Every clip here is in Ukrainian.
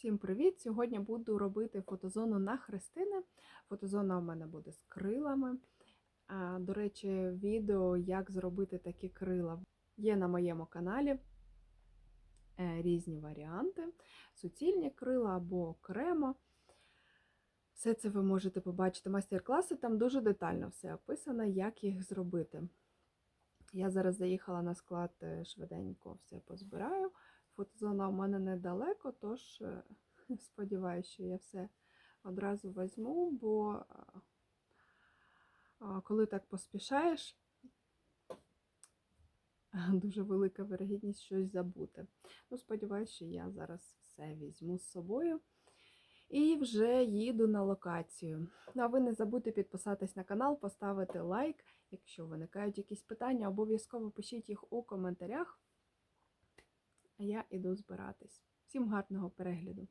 Всім привіт! Сьогодні буду робити фотозону на хрестини. Фотозона у мене буде з крилами. До речі, відео, як зробити такі крила, є на моєму каналі Е, різні варіанти. Суцільні крила або окремо. Все це ви можете побачити майстер-класи, там дуже детально все описано, як їх зробити. Я зараз заїхала на склад е, швиденько все позбираю. Фотозона у мене недалеко, тож е, сподіваюся, що я все одразу візьму, бо коли так поспішаєш, дуже велика вирогідність щось забути. Ну, сподіваюся, що я зараз все візьму з собою. І вже їду на локацію. Ну, а ви не забудьте підписатись на канал, поставити лайк. Якщо виникають якісь питання, обов'язково пишіть їх у коментарях. А я іду збиратись. Всім гарного перегляду!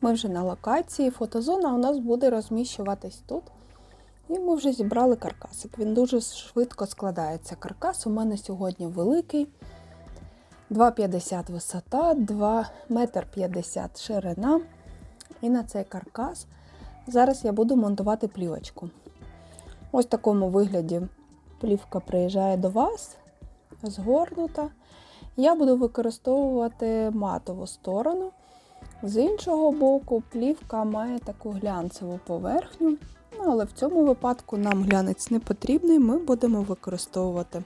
Ми вже на локації. Фотозона у нас буде розміщуватись тут. І ми вже зібрали каркасик. Він дуже швидко складається. Каркас у мене сьогодні великий. 2,50 висота, 2 метр 50 ширина. І на цей каркас зараз я буду монтувати плівочку. Ось в такому вигляді плівка приїжджає до вас, згорнута. Я буду використовувати матову сторону. З іншого боку, плівка має таку глянцеву поверхню, ну, але в цьому випадку нам глянець не потрібний, ми будемо використовувати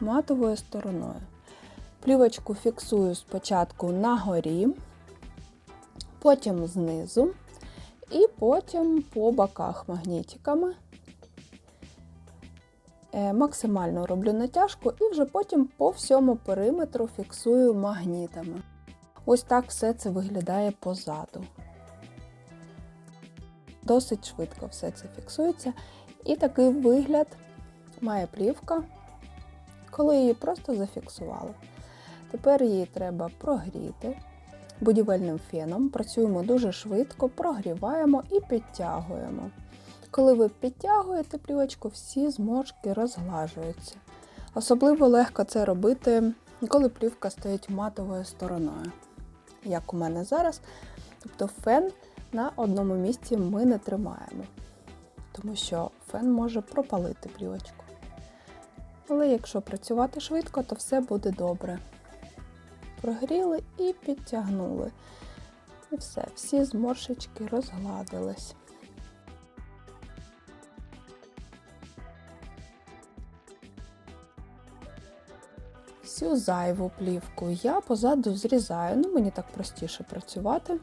матовою стороною. Плівочку фіксую спочатку на горі, потім знизу, і потім по боках магнітиками. Е, Максимально роблю натяжку і вже потім по всьому периметру фіксую магнітами. Ось так все це виглядає позаду. Досить швидко все це фіксується. І такий вигляд має плівка, коли її просто зафіксували. Тепер її треба прогріти будівельним феном. Працюємо дуже швидко, прогріваємо і підтягуємо. Коли ви підтягуєте плівочку, всі зморшки розглажуються. Особливо легко це робити, коли плівка стоїть матовою стороною, як у мене зараз. Тобто фен на одному місці ми не тримаємо, тому що фен може пропалити плівочку. Але якщо працювати швидко, то все буде добре. Прогріли і підтягнули. І все, всі зморшечки розгладились. Всю зайву плівку я позаду зрізаю, ну мені так простіше працювати.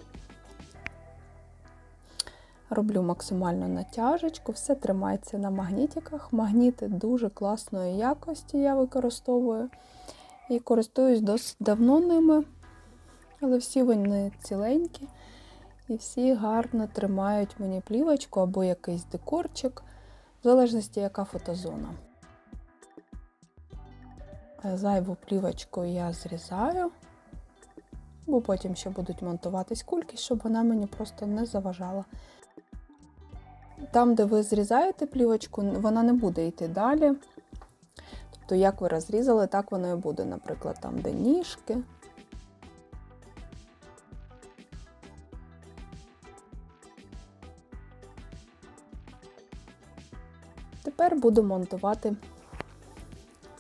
Роблю максимальну натяжечку, все тримається на магнітиках. Магніти дуже класної якості я використовую. І користуюсь досить давно ними, але всі вони ціленькі і всі гарно тримають мені плівочку або якийсь декорчик, в залежності, яка фотозона. Зайву плівочку я зрізаю, бо потім ще будуть монтуватись кульки, щоб вона мені просто не заважала. Там, де ви зрізаєте плівочку, вона не буде йти далі. Тобто, як ви розрізали, так воно і буде, наприклад, там, де ніжки. Тепер буду монтувати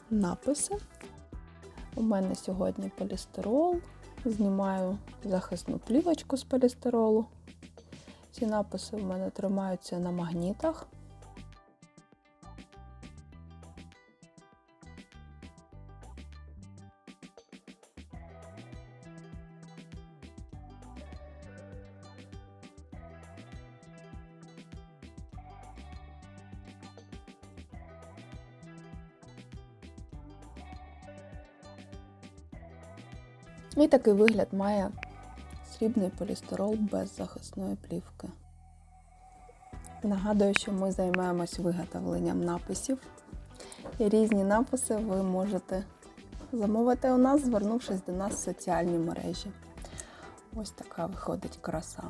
написи. У мене сьогодні полістирол. Знімаю захисну плівочку з полістиролу. Ці написи в мене тримаються на магнітах. І такий вигляд має срібний полістирол без захисної плівки. Нагадую, що ми займаємось виготовленням написів. І різні написи ви можете замовити у нас, звернувшись до нас в соціальні мережі. Ось така виходить краса.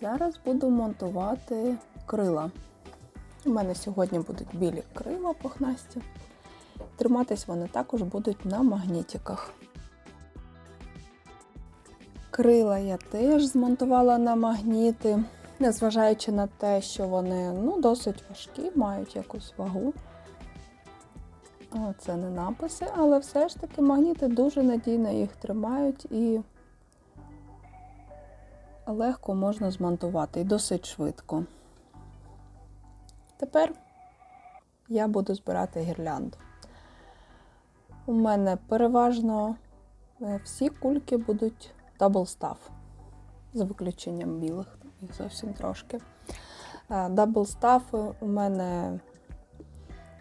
Зараз буду монтувати крила. У мене сьогодні будуть білі крила пухнасті. Триматись вони також будуть на магнітиках. Крила я теж змонтувала на магніти, незважаючи на те, що вони ну, досить важкі, мають якусь вагу. Це не написи, але все ж таки магніти дуже надійно їх тримають і легко можна змонтувати і досить швидко. Тепер я буду збирати гірлянду. У мене переважно е, всі кульки будуть дабл став, за виключенням білих, їх зовсім трошки. Дабл став у мене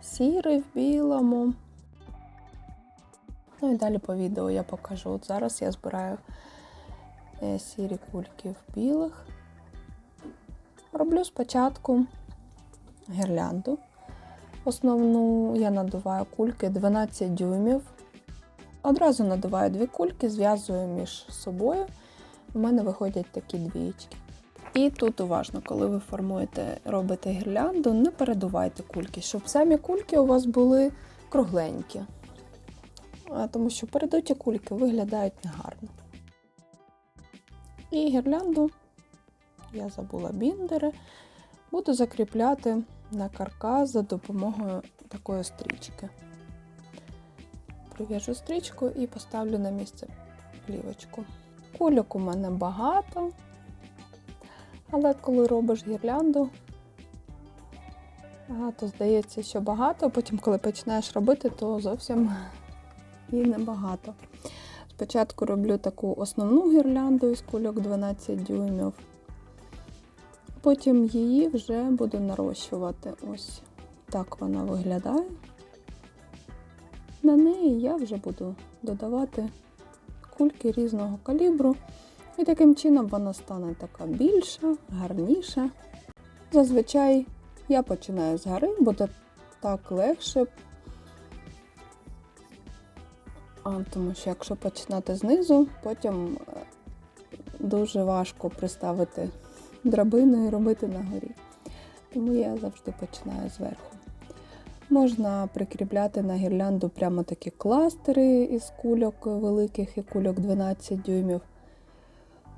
сірий в білому. Ну і далі по відео я покажу. От зараз я збираю е, сірі кульки в білих. Роблю спочатку гірлянду. Основну я надуваю кульки 12 дюймів. Одразу надуваю дві кульки, зв'язую між собою. У мене виходять такі двічки. І тут уважно, коли ви формуєте, робите гірлянду, не передувайте кульки, щоб самі кульки у вас були кругленькі. Тому що передуті кульки виглядають негарно. І гірлянду, я забула біндери, буду закріпляти на каркас за допомогою такої стрічки. Прив'яжу стрічку і поставлю на місце плівочку. Кульок у мене багато, але коли робиш гірлянду, то здається, що багато, потім, коли починаєш робити, то зовсім і небагато. Спочатку роблю таку основну гірлянду із кульок 12 дюймів. Потім її вже буду нарощувати. Ось так вона виглядає. На неї я вже буду додавати кульки різного калібру. І таким чином вона стане така більша, гарніша. Зазвичай я починаю з гори, буде так легше. А, тому що якщо починати знизу, потім е, дуже важко приставити драбину і робити на горі. Тому я завжди починаю зверху. Можна прикріпляти на гірлянду прямо такі кластери із кульок великих і кульок 12 дюймів.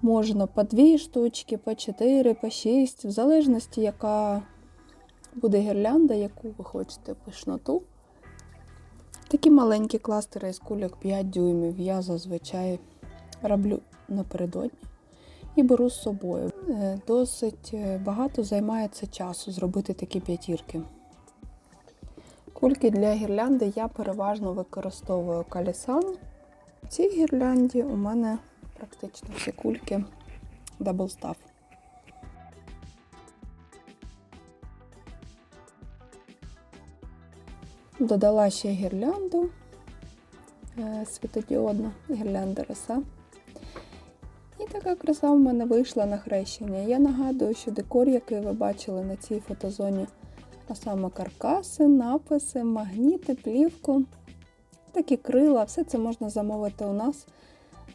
Можна по дві штучки, по 4, по 6, в залежності, яка буде гірлянда, яку ви хочете пишноту. Такі маленькі кластери із кульок 5 дюймів я зазвичай роблю напередодні і беру з собою. Е, Досить е, багато займається часу зробити такі п'ятірки. Кульки для гірлянди я переважно використовую калісан. В цій гірлянді у мене практично всі кульки Double Staff. Додала ще гірлянду е, світодіодну гірлянда роса. І така краса в мене вийшла на хрещення. Я нагадую, що декор, який ви бачили на цій фотозоні, а саме каркаси, написи, магніти, плівку, такі крила, все це можна замовити у нас,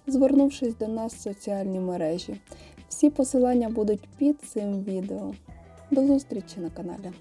звернувшись до нас в соціальні мережі. Всі посилання будуть під цим відео. До зустрічі на каналі!